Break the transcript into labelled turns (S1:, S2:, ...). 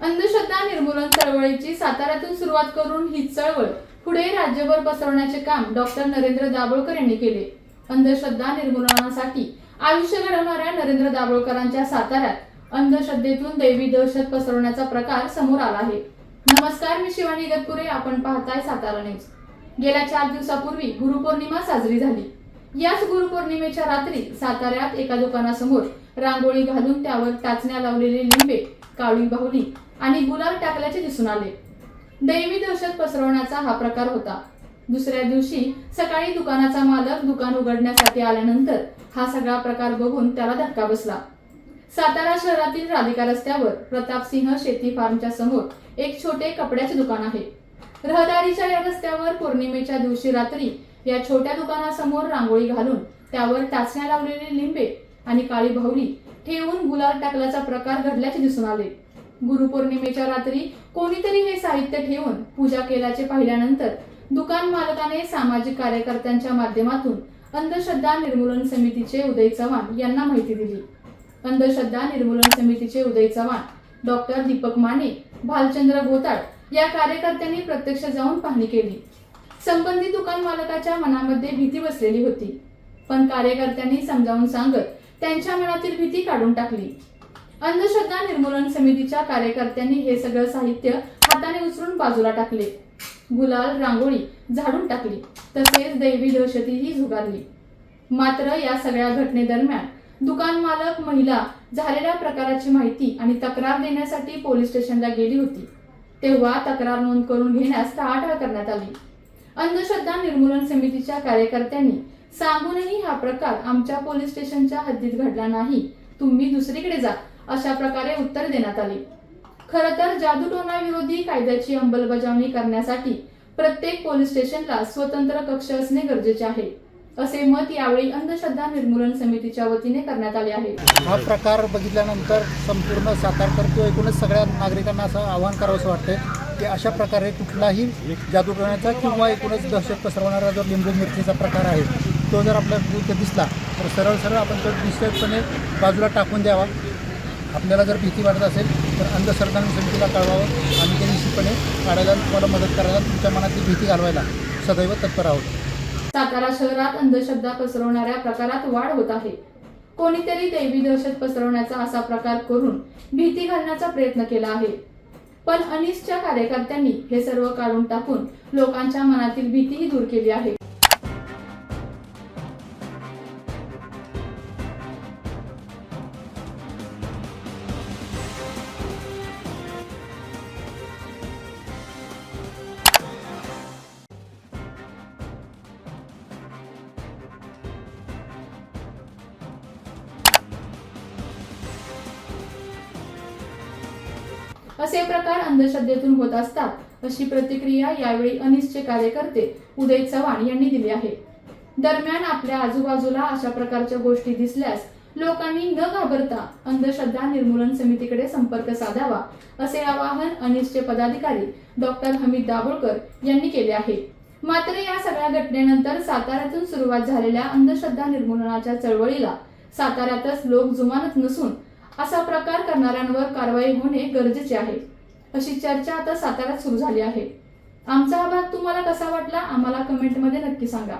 S1: अंधश्रद्धा निर्मूलन चळवळीची साताऱ्यातून सुरुवात करून ही चळवळ पुढे राज्यभर पसरवण्याचे काम डॉक्टर नरेंद्र दाभोळकर यांनी केले. अंधश्रद्धा निर्मूलनासाठी आयुष्य घडवणाऱ्या नरेंद्र दाभोळकरांच्या साताऱ्यात अंधश्रद्धेतून दैवी दहशत पसरवण्याचा प्रकार समोर आला आहे. नमस्कार मी शिवानी गतपुरे. आपण पाहताय सातारा न्यूज. गेल्या चार दिवसापूर्वी गुरुपौर्णिमा साजरी झाली. याच गुरुपौर्णिमेच्या रात्री साताऱ्यात एका दुकानासमोर रांगोळी घालून त्यावर टाचण्या लावलेले लिंबे काळी बाहुली आणि गुलाल टाकल्याचे दिसून आले. दैवी दहशत पसरवण्याचा हा प्रकार होता. दुसऱ्या दिवशी सकाळी दुकानाचा मालक दुकान उघडण्यासाठी आल्यानंतर हा सगळा प्रकार बघून त्याला धक्का बसला. सातारा शहरातील राधिका रस्त्यावर प्रतापसिंह शेती फार्मच्या समोर एक छोटे कपड्याचे दुकान आहे. रहदारीच्या या रस्त्यावर पौर्णिमेच्या दिवशी रात्री या छोट्या दुकानासमोर रांगोळी घालून त्यावर टाचण्या लावलेले लिंबे आणि काळी बाहुली ठेवून गुलाल टाकल्याचा प्रकार घडल्याचे दिसून आले. गुरुपौर्णिमेच्या रात्री कोणीतरी हे साहित्य ठेवून पूजा केल्याचे पाहिल्यानंतर दुकान मालकाने सामाजिक कार्यकर्त्यांच्या माध्यमातून अंधश्रद्धा निर्मूलन समितीचे उदय चव्हाण यांना माहिती दिली. अंधश्रद्धा निर्मूलन समितीचे उदय चव्हाण डॉक्टर दीपक माने भालचंद्र गोताळ या कार्यकर्त्यांनी प्रत्यक्ष जाऊन पाहणी केली. संबंधित दुकान मालकाच्या मनामध्ये भीती बसलेली होती. पण कार्यकर्त्यांनी समजावून सांगत त्यांच्या मनातील भीती काढून टाकली. अंधश्रद्धा निर्मूलन समितीच्या कार्यकर्त्यांनी हे सगळं साहित्य हाताने उचलून बाजूला टाकले. गुलाल रांगोळी झाडून टाकली. तसेच दैवी दहशतीही झुगारली. मात्र या सगळ्या घटनेदरम्यान दुकान मालक महिला झालेल्या प्रकाराची माहिती आणि तक्रार देण्यासाठी पोलीस स्टेशनला गेली होती. तेव्हा तक्रार नोंद करून घेण्यास टाळाटाळ करण्यात आली. अंधश्रद्धा निर्मूलन समितीच्या कार्यकर्त्यांनी सांगूनही हा प्रकार आमच्या पोलीस स्टेशनच्या हद्दीत घडला नाही. तुम्ही दुसरीकडे जा. अशा प्रकारे उत्तर देण्यात आले. खर तर जादूटोणा विरोधी कायद्याची अंमलबजावणी करण्यासाठी प्रत्येक पोलीस स्टेशनला स्वतंत्र कक्ष असणे गरजेचे आहे असे मत यावेळी अंधश्रद्धा निर्मूलन समितीच्या वतीने करण्यात आले आहे.
S2: हा प्रकार बघितल्यानंतर संपूर्ण सातारकर किंवा एकूणच सगळ्या नागरिकांना असं आवाहन करावंसं वाटतं की अशा प्रकारे कुठलाही जादू करण्याचा किंवा एकूणच दहशत पसरवणारा जो लिंबू मिरचीचा प्रकार आहे तो जर आपल्या दिसला तर सरळ सरळ आपण तो निश्चितपणे बाजूला टाकून द्यावा. आपल्याला जर भीती वाटत असेल तर अंधश्रद्धा समितीला कळवावं आणि ते निश्चितपणे काढायला तुम्हाला मदत करायला तुमच्या मनातली भीती घालवायला सदैव तत्पर आहोत.
S1: सातारा शहरात अंधश्रद्धा पसरवणाऱ्या प्रकारात वाढ होत आहे. कोणीतरी दैवी दहशत पसरवण्याचा असा प्रकार करून भीती घालण्याचा प्रयत्न केला आहे. पण अनिसच्या कार्यकर्त्यांनी हे सर्व काढून टाकून लोकांच्या मनातील भीतीही दूर केली आहे. असे प्रकार अंधश्रद्धेतून होत असतात. अशी प्रतिक्रिया यावेळी अनिसचे कार्यकर्ते उदय चव्हाण यांनी दिली आहे. दरम्यान आपल्या आजूबाजूला अशा प्रकारच्या गोष्टी दिसल्यास लोकांनी न घाबरता अंधश्रद्धा निर्मूलन समितीकडे संपर्क साधावा असे आवाहन अनिसचे पदाधिकारी डॉक्टर हमीद दाभोळकर यांनी केले आहे. मात्र या सगळ्या घटनेनंतर साताऱ्यातून सुरुवात झालेल्या अंधश्रद्धा निर्मूलनाच्या चळवळीला साताऱ्यातच लोक जुमानत नसून असा प्रकार करणाऱ्यांवर कारवाई होणे गरजेचे आहे. अशी चर्चा आता साताऱ्यात सुरू झाली आहे. आमचा हा भाग तुम्हाला कसा वाटला आम्हाला कमेंटमध्ये नक्की सांगा.